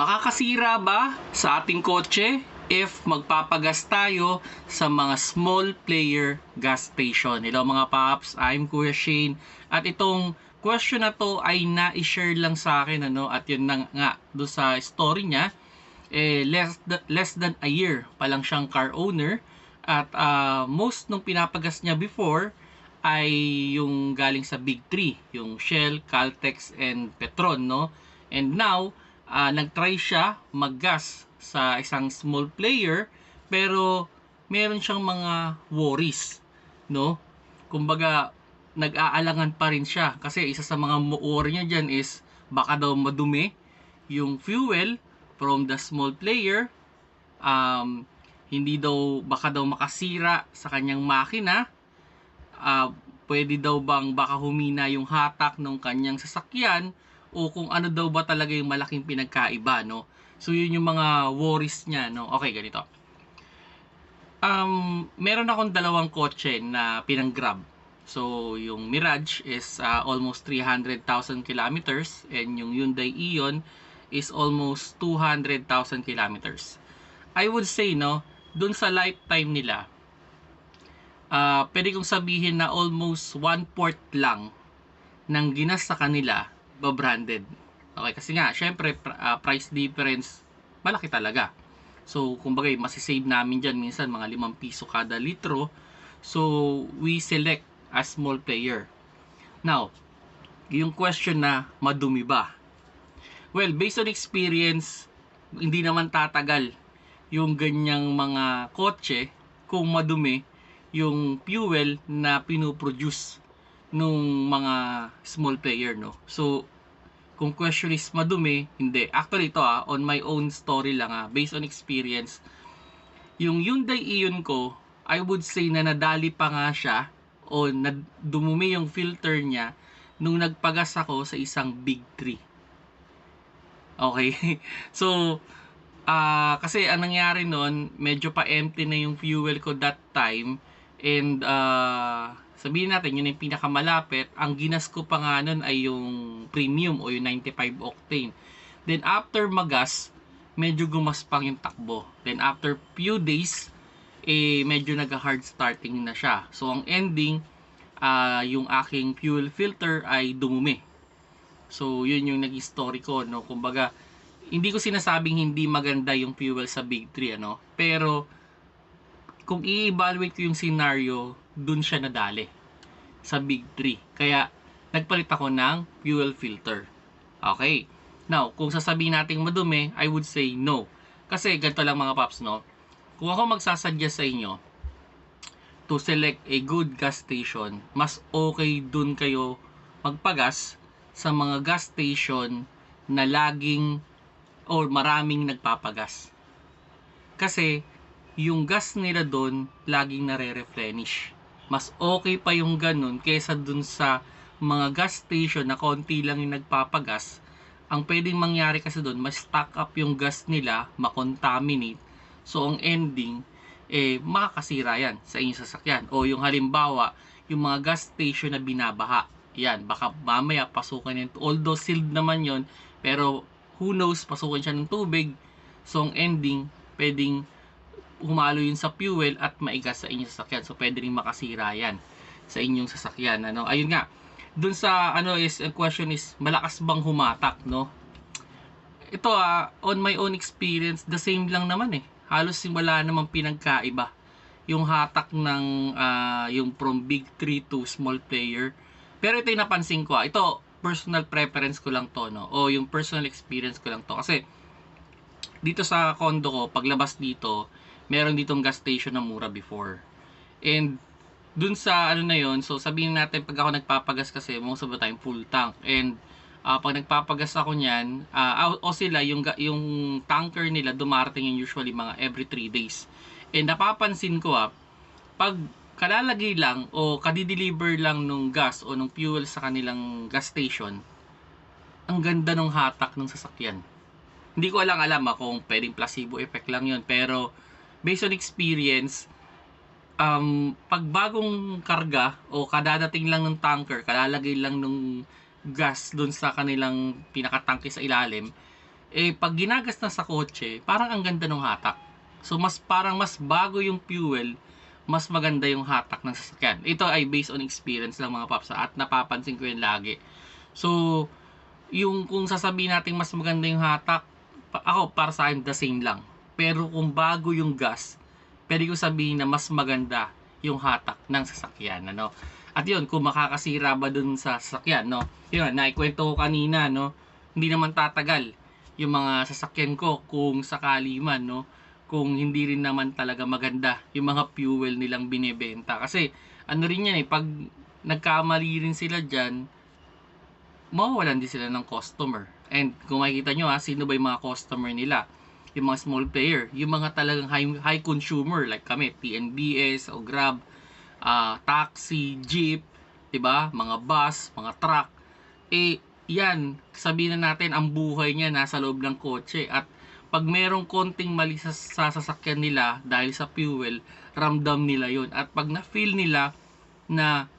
Makakasira ba sa ating kotse if magpapagas tayo sa mga small player gas station? Hello mga paps, I'm Kuya Shane. At itong question na to ay na-share lang sa akin ano? At yun na nga do sa story niya. Eh less th- less than a year pa lang siyang car owner. At ah, most nung pinapagas niya before ay yung galing sa big three, yung Shell, Caltex, and Petron, no? And now, ah, nag-try siya mag-gas sa isang small player, pero meron siyang mga worries, no? Kumbaga, nag-aalangan pa rin siya kasi isa sa mga worry niya dyan is baka daw madumi yung fuel from the small player. Um, hindi daw baka daw makasira sa kanyang makina. Ah, pwede daw bang baka humina yung hatak ng kanyang sasakyan o kung ano daw ba talaga yung malaking pinagkaiba, no? So, yun yung mga worries niya, no? Okay, ganito. Um, meron akong dalawang kotse na pinang-grab. So, yung Mirage is ah, almost 300,000 kilometers and yung Hyundai Ion is almost 200,000 kilometers. I would say, no, dun sa lifetime nila, ah pwede kong sabihin na almost one-fourth lang ng ginas sa kanila ba-branded. Okay, kasi nga, syempre, pr- ah, price difference, malaki talaga. So, kumbaga, masisave namin dyan minsan mga 5 piso kada litro. So, we select a small player. Now, yung question na madumi ba? Well, based on experience, hindi naman tatagal yung ganyang mga kotse kung madumi yung fuel na pinoproduce nung mga small player, no? So, kung question is madumi, hindi. Actually, ito ah, on my own story lang ah, based on experience, yung Hyundai Ion ko, I would say na nadali pa nga siya o dumumi yung filter niya nung nagpagas ako sa isang Big 3. Okay? so, ah kasi ang nangyari nun, medyo pa empty na yung fuel ko that time and ah sabihin natin yun yung pinakamalapit. Ang ginas ko pa nga nun ay yung premium o yung 95 octane. Then after magas medyo gumaspang yung takbo. Then after few days eh medyo nag hard starting na siya. So ang ending ah yung aking fuel filter ay dumumi. So yun yung naging story ko no? Kumbaga hindi ko sinasabing hindi maganda yung fuel sa Big 3 ano? Pero kung i-evaluate ko yung scenario, dun siya nadali sa Big 3. Kaya, nagpalit ako ng fuel filter. Okay. Now, kung sasabihin natin madumi, I would say no. Kasi ganito lang mga paps, no? Kung ako magsasuggest sa inyo to select a good gas station, mas okay dun kayo magpagas sa mga gas station na laging or maraming nagpapagas. Kasi, yung gas nila doon laging nare-replenish. Mas okay pa yung ganun kaysa dun sa mga gas station na konti lang yung nagpapagas. Ang pwedeng mangyari kasi doon, mas stock up yung gas nila, makontaminate. So, ang ending, eh, makakasira yan sa inyong sasakyan. O yung halimbawa, yung mga gas station na binabaha. Yan, baka mamaya pasukan yan. Although sealed naman yon pero who knows, pasukan siya ng tubig. So, ang ending, pwedeng humalo yun sa fuel at maigas sa inyong sasakyan. So, pwede rin makasira yan sa inyong sasakyan. Ano? Ayun nga, dun sa ano is, ang question is, malakas bang humatak, no? Ito ah, on my own experience, the same lang naman eh. Halos wala namang pinagkaiba. Yung hatak ng, ah, yung from big 3 to small player. Pero ito yung napansin ko ah. Ito, personal preference ko lang to, no? O yung personal experience ko lang to. Kasi, dito sa condo ko, paglabas dito, meron ditong gas station na mura before. And dun sa ano na yon so sabihin natin pag ako nagpapagas kasi most of the time full tank. And ah, pag nagpapagas ako niyan, ah, o, sila yung yung tanker nila dumarating yung usually mga every 3 days. And napapansin ko ah, pag kalalagay lang o kadideliver lang nung gas o nung fuel sa kanilang gas station, ang ganda ng hatak ng sasakyan. Hindi ko lang alam ah, kung pwedeng placebo effect lang yun. Pero, based on experience, um, pag bagong karga o kadadating lang ng tanker, kalalagay lang ng gas dun sa kanilang pinakatangke sa ilalim, Eh, pag ginagas na sa kotse, parang ang ganda ng hatak. So, mas parang mas bago yung fuel, mas maganda yung hatak ng sasakyan. Ito ay based on experience lang mga paps at napapansin ko yun lagi. So, yung kung sasabihin natin mas maganda yung hatak, ako para sa akin the same lang. Pero kung bago yung gas, pwede ko sabihin na mas maganda yung hatak ng sasakyan, ano. At yun, kung makakasira ba dun sa sasakyan, no. Yun, naikwento ko kanina, no. Hindi naman tatagal yung mga sasakyan ko kung sakali man, no. Kung hindi rin naman talaga maganda yung mga fuel nilang binebenta. Kasi, ano rin yan eh, pag nagkamali rin sila dyan, mawawalan din sila ng customer. And kung makikita nyo ha, sino ba yung mga customer nila? Yung mga small player, yung mga talagang high, high consumer like kami, TNBS o Grab, ah, taxi, jeep, 'di ba? Mga bus, mga truck. Eh yan, sabihin na natin ang buhay niya nasa loob ng kotse at pag merong konting mali sa, sa sasakyan nila dahil sa fuel, ramdam nila yon At pag na-feel nila na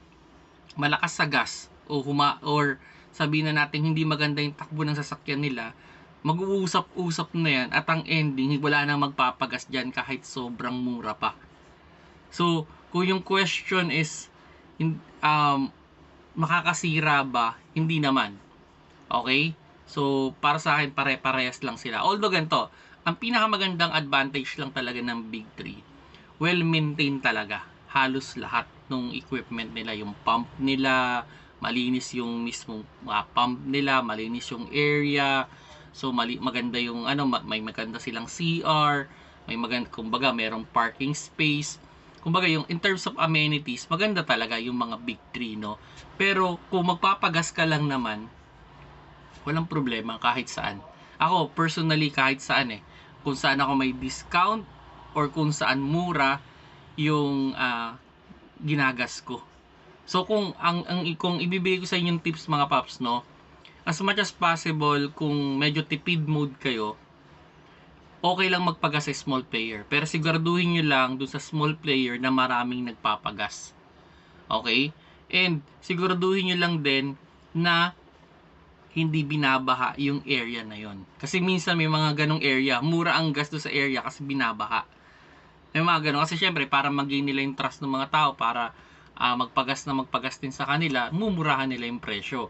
malakas sa gas o huma or sabihin na natin hindi maganda yung takbo ng sasakyan nila, mag-uusap-usap na yan at ang ending, wala nang magpapagas dyan kahit sobrang mura pa. So, kung yung question is, um, makakasira ba? Hindi naman. Okay? So, para sa akin, pare-parehas lang sila. Although ganito, ang pinakamagandang advantage lang talaga ng Big 3, well-maintained talaga. Halos lahat ng equipment nila, yung pump nila, malinis yung mismong ah, pump nila, malinis yung area. So, mali maganda yung ano, ma- may maganda silang CR, may maganda, kumbaga, merong parking space. Kumbaga, yung in terms of amenities, maganda talaga yung mga big 3, no? Pero, kung magpapagas ka lang naman, walang problema kahit saan. Ako, personally, kahit saan eh. Kung saan ako may discount or kung saan mura yung ah, ginagas ko. So, kung ang, ang kung ibibigay ko sa inyong tips mga paps, no? As much as possible, kung medyo tipid mode kayo, okay lang magpagas sa small player. Pero siguraduhin nyo lang dun sa small player na maraming nagpapagas. Okay? And siguraduhin nyo lang din na hindi binabaha yung area na yon. Kasi minsan may mga ganong area, mura ang gas doon sa area kasi binabaha. May mga ganon. Kasi syempre, para mag-gain nila yung trust ng mga tao, para ah, magpagas na magpagas din sa kanila, mumurahan nila yung presyo.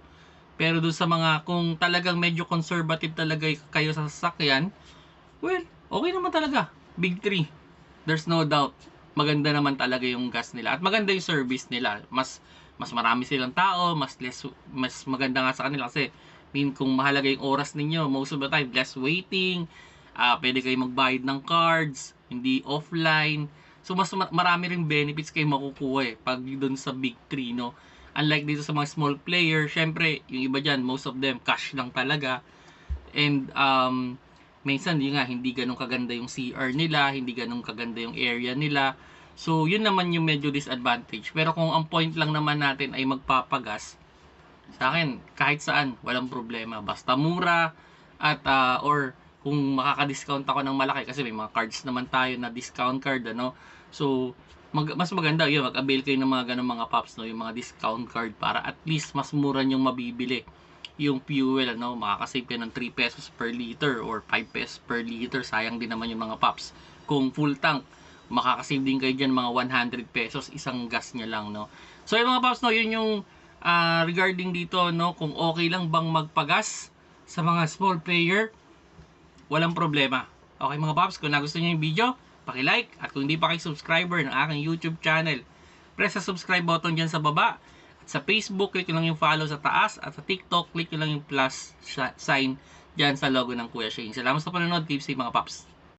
Pero doon sa mga, kung talagang medyo conservative talaga kayo sa sasakyan, well, okay naman talaga. Big 3. There's no doubt. Maganda naman talaga yung gas nila. At maganda yung service nila. Mas mas marami silang tao, mas less, mas maganda nga sa kanila kasi mean kung mahalaga yung oras ninyo, most of the time, less waiting, ah pwede kayo magbayad ng cards, hindi offline. So, mas ma- marami ring benefits kayo makukuha eh, pag doon sa big 3, no? Unlike dito sa mga small player, syempre, yung iba dyan, most of them, cash lang talaga. And, um, minsan, yun nga, hindi ganun kaganda yung CR nila, hindi ganun kaganda yung area nila. So, yun naman yung medyo disadvantage. Pero kung ang point lang naman natin ay magpapagas, sa akin, kahit saan, walang problema. Basta mura at ah, or kung makaka-discount ako ng malaki kasi may mga cards naman tayo na discount card ano. So mag, mas maganda yun, mag-avail kayo ng mga ganung mga pops no, yung mga discount card para at least mas mura yung mabibili yung fuel ano, makakasave kayo ng 3 pesos per liter or 5 pesos per liter, sayang din naman yung mga pops. Kung full tank, makakasave din kayo dyan mga 100 pesos isang gas niya lang no. So yung mga pops no, yun yung ah, regarding dito no kung okay lang bang magpagas sa mga small player walang problema. Okay mga paps kung nagustuhan niyo yung video paki-like. At kung hindi pa kayo subscriber ng aking YouTube channel press sa subscribe button dyan sa baba. At sa Facebook click nyo lang yung follow sa taas. At sa TikTok click nyo lang yung plus sign dyan sa logo ng Kuya Shane. Salamat sa panonood keep safe mga paps